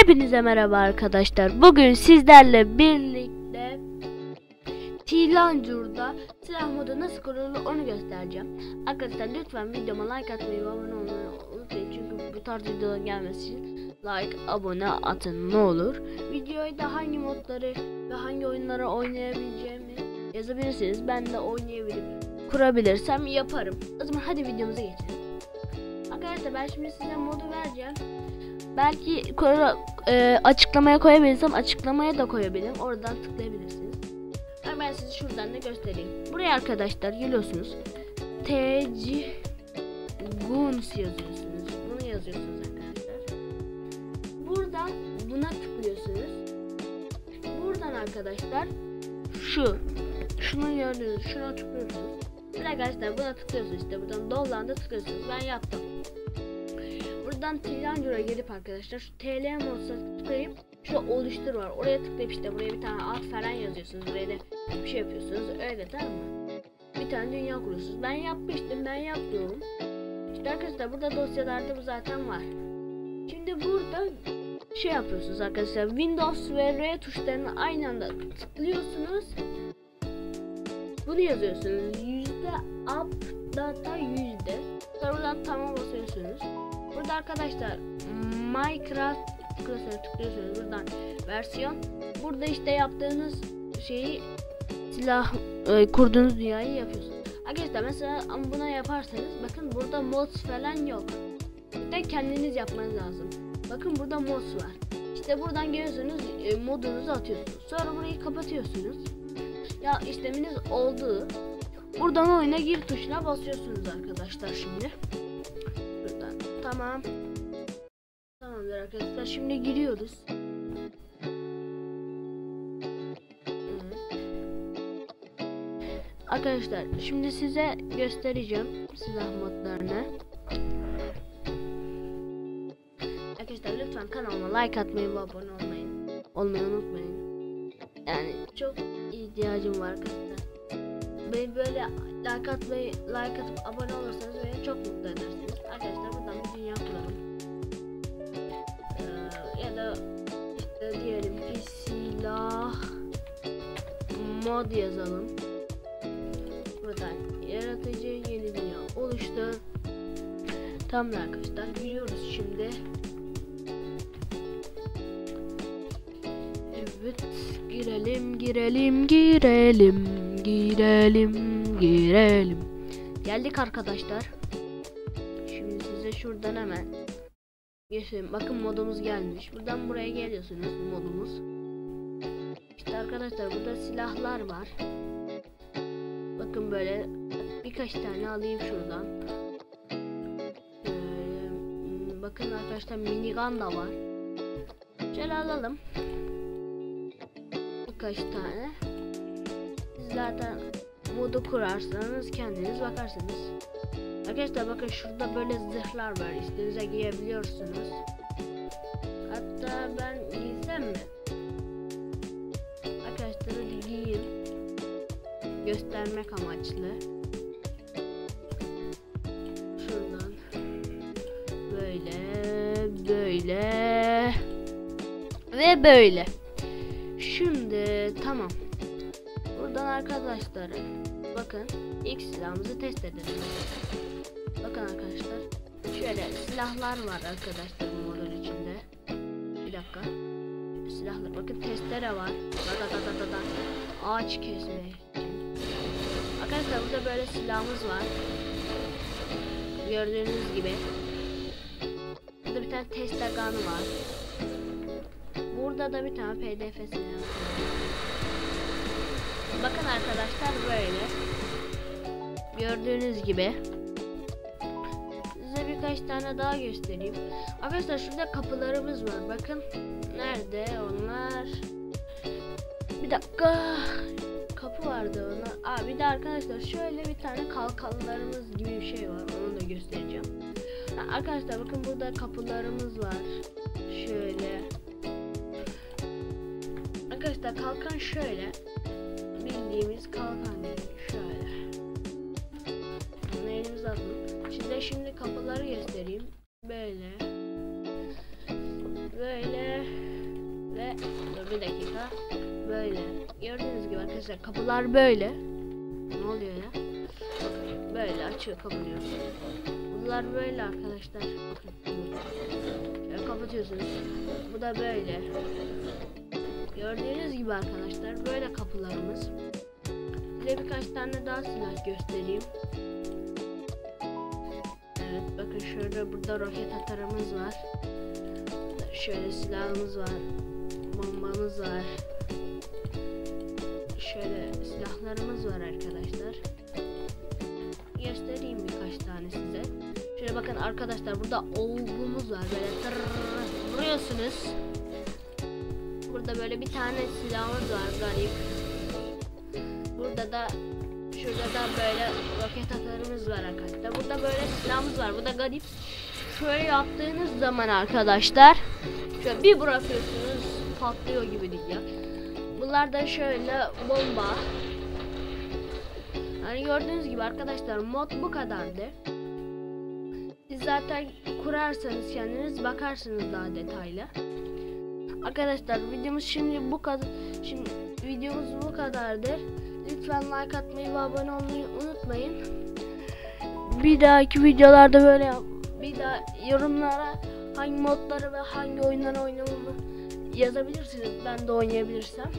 Hepinize merhaba arkadaşlar. Bugün sizlerle birlikte Tilancur'da silah modu nasıl kurulur onu göstereceğim. Arkadaşlar lütfen videoma like atmayı ve abone olmayı unutmayın. Çünkü bu tarz videolar gelmesi için like, abone atın ne olur. Videoyu da hangi modları ve hangi oyunları oynayabileceğimi yazabilirsiniz. Ben de oynayabilirim. Kurabilirsem yaparım. O zaman hadi videomuza geçelim. Arkadaşlar ben şimdi size modu vereceğim. Belki koy- e, açıklamaya koyabilirsem açıklamaya da koyabilirim. Oradan tıklayabilirsiniz. Ama ben size şuradan da göstereyim. Buraya arkadaşlar geliyorsunuz. TC Guns yazıyorsunuz. Bunu yazıyorsunuz arkadaşlar. Buradan buna tıklıyorsunuz. Buradan arkadaşlar şu şunu gördünüz. Şuna tıklıyorsunuz. Bir arkadaşlar buna tıklıyorsunuz işte buradan dolandı tıklıyorsunuz. Ben yaptım. Buradan Triangular'a gelip arkadaşlar şu TL moduna tıklayıp şu oluştur var. Oraya tıklayıp işte buraya bir tane alt falan yazıyorsunuz. Buraya da bir şey yapıyorsunuz. Öyle tamam mı? Bir tane dünya kuruyorsunuz. Ben yapmıştım. Ben yapıyorum. İşte arkadaşlar burada dosyalarda bu zaten var. Şimdi burada şey yapıyorsunuz arkadaşlar. Windows ve R tuşlarını aynı anda tıklıyorsunuz. Bunu yazıyorsunuz. Yüzde up data yüzde. Sonra tamam basıyorsunuz. Burada arkadaşlar Minecraft klasörü tıklıyorsunuz. Buradan versiyon. Burada işte yaptığınız şeyi silah e, kurduğunuz dünyayı yapıyorsunuz. Arkadaşlar mesela buna yaparsanız bakın burada mods falan yok. Bir de kendiniz yapmanız lazım. Bakın burada mods var. İşte buradan geliyorsunuz e, modunuzu atıyorsunuz. Sonra burayı kapatıyorsunuz. Ya işleminiz oldu. Buradan oyuna gir tuşuna basıyorsunuz arkadaşlar şimdi. Tamam. Tamamdır arkadaşlar şimdi giriyoruz. Arkadaşlar şimdi size göstereceğim silah modlarını. Arkadaşlar lütfen kanalıma like atmayı ve abone olmayın. Olmayı unutmayın. Yani çok ihtiyacım var arkadaşlar. Beni böyle like atmayı, like atıp abone olursanız beni çok mutlu edersiniz. Arkadaşlar mod yazalım. Buradan yaratıcı yeni dünya oluştu. Tamam arkadaşlar giriyoruz şimdi. Evet girelim girelim girelim girelim girelim. Geldik arkadaşlar. Şimdi size şuradan hemen geçelim. Bakın modumuz gelmiş. Buradan buraya geliyorsunuz modumuz. Arkadaşlar burada silahlar var. Bakın böyle birkaç tane alayım şuradan. Hmm, bakın arkadaşlar minigun da var. Şöyle alalım. Birkaç tane. Siz zaten modu kurarsanız kendiniz bakarsınız. Arkadaşlar bakın şurada böyle zırhlar var. İstediğinize giyebiliyorsunuz. Hatta ben giysem mi? Göstermek amaçlı. Şuradan. Böyle. Böyle. Ve böyle. Şimdi tamam. Buradan arkadaşlar bakın ilk silahımızı test edelim. Bakın arkadaşlar şöyle silahlar var arkadaşlar modun içinde. Bir dakika. Silahlar bakın testere var. Da da da da da. Ağaç kesme. Arkadaşlar burada böyle silahımız var. Gördüğünüz gibi. Burada bir tane tester gun'ı var. Burada da bir tane pdf silahı var. Bakın arkadaşlar böyle. Gördüğünüz gibi. Size birkaç tane daha göstereyim. Arkadaşlar şurada kapılarımız var. Bakın. Nerede onlar? Bir dakika. Kapı vardı ona. Aa bir de arkadaşlar şöyle bir tane kalkanlarımız gibi bir şey var. Onu da göstereceğim. Arkadaşlar bakın burada kapılarımız var. Şöyle. Arkadaşlar kalkan şöyle Böyle. Gördüğünüz gibi arkadaşlar kapılar böyle. Ne oluyor ya? Böyle açıyor kapanıyor. Bunlar böyle arkadaşlar. Bakın. Kapatıyorsunuz. Bu da böyle. Gördüğünüz gibi arkadaşlar böyle kapılarımız. Size birkaç tane daha silah göstereyim. Evet bakın şurada burada roket atarımız var. Şöyle silahımız var. Bombamız var. Şöyle silahlarımız var arkadaşlar. Göstereyim birkaç tane size. Şöyle bakın arkadaşlar burada olgumuz var. Böyle tırrrr vuruyorsunuz. Burada böyle bir tane silahımız var garip. Burada da şurada da böyle roket atarımız var arkadaşlar. Burada böyle silahımız var. Bu da garip. Şöyle yaptığınız zaman arkadaşlar şöyle bir bırakıyorsunuz patlıyor gibi ya. Bunlar da şöyle bomba. Hani gördüğünüz gibi arkadaşlar mod bu kadardı. Siz zaten kurarsanız kendiniz bakarsınız daha detaylı. Arkadaşlar videomuz şimdi bu kadar. Şimdi videomuz bu kadardır. Lütfen like atmayı ve abone olmayı unutmayın. Bir dahaki videolarda böyle. Bir daha yorumlara hangi modları ve hangi oyunları oynamamı yazabilirsiniz. Ben de oynayabilirsem.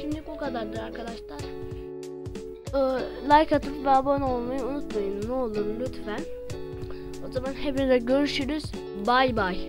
Şimdi bu kadardır arkadaşlar. Ee, like atıp ve abone olmayı unutmayın. Ne olur lütfen. O zaman hepinize görüşürüz. Bay bay.